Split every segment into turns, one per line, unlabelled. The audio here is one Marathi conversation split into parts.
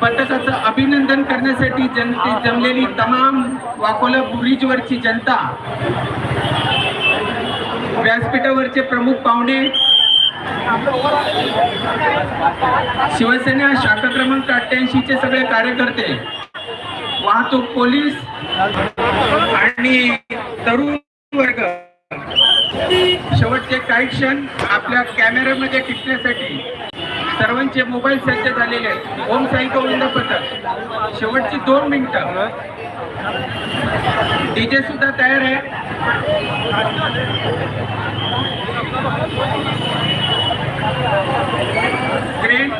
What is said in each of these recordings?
पथकाचं अभिनंदन करण्यासाठी जनते जमलेली तमाम वाकोला ब्रिजवरची जनता व्यासपीठावरचे प्रमुख पाहुणे शिवसेना शाखा क्रमांक अठ्ठ्याऐंशी चे सगळे कार्यकर्ते वाहतूक पोलीस आणि तरुण वर्ग. शेवटचे काही क्षण आपल्या कॅमेऱ्यामध्ये टिकण्यासाठी सर्वांचे मोबाईल सज्ज झालेले आहेत. ओम साई गोविंद पथक? शेवटची दोन मिनिटं. डीजे सुद्धा तयार आहे. क्रेन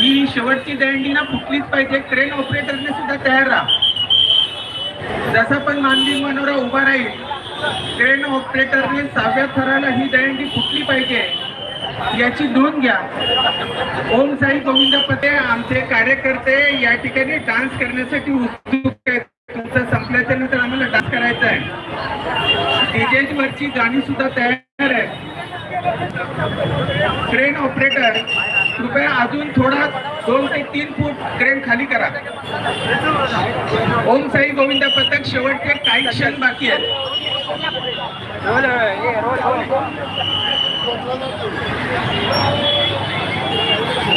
ही शेवटची दंडी ना फुटलीच पाहिजे. क्रेन ऑपरेटरने सुद्धा तयार राहा. जसा पण मानवी मनोरा उभा राहील क्रेन ऑपरेटरने सहाव्या थराला ही दंडी फुटली पाहिजे. याची नोंद घ्या. ओम साई गोविंद पते आमचे कार्यकर्ते या ठिकाणी डान्स करण्यासाठी उत्सुक आहेत. तुमचं संपल्याच्या नंतर आम्हाला डान्स करायचा आहे. डीजे वरची गाणी सुद्धा तयार आहे क्रेन ऑपरेटर कृपया अजून थोडा दोन ते तीन फूट क्रेन खाली करा. ओम साई गोविंद पथक शेवटचे काही क्षण बाकी आहेत.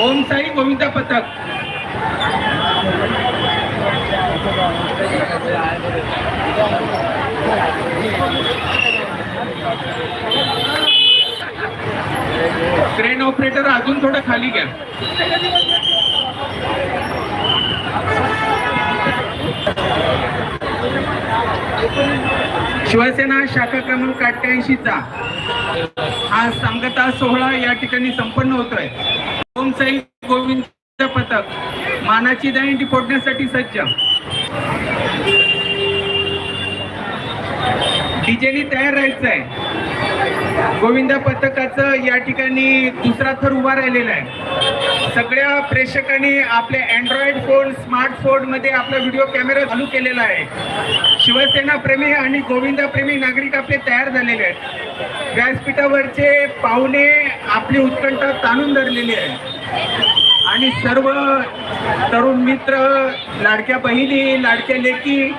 ओम साई गोविंद पथक. ट्रेन ऑपरेटर अजून थोडं खाली घ्या. शिवसेना शाखा क्रमांक अठ्ठ्याऐंशीचा हा सांगता सोहळा या ठिकाणी संपन्न होतोय. ओम साई गोविंद पथक मानाची दहींडी फोडण्यासाठी सज्ज. डीजेनी तयार राहायचं आहे गोविंदा पथकाचं या ठिकाणी दुसरा थर उभा राहिलेला आहे. सगळ्या प्रेक्षकांनी आपले अँड्रॉइड फोन स्मार्टफोनमध्ये आपला व्हिडिओ कॅमेरा चालू केलेला आहे. शिवसेना प्रेमी आणि गोविंदा प्रेमी नागरिक आपले तयार झालेले आहेत. व्यासपीठावरचे पाहुणे आपली उत्कंठा ताणून धरलेली आहे आणि सर्व तरुण मित्र लाडक्या बहिणी लाडक्या लेकी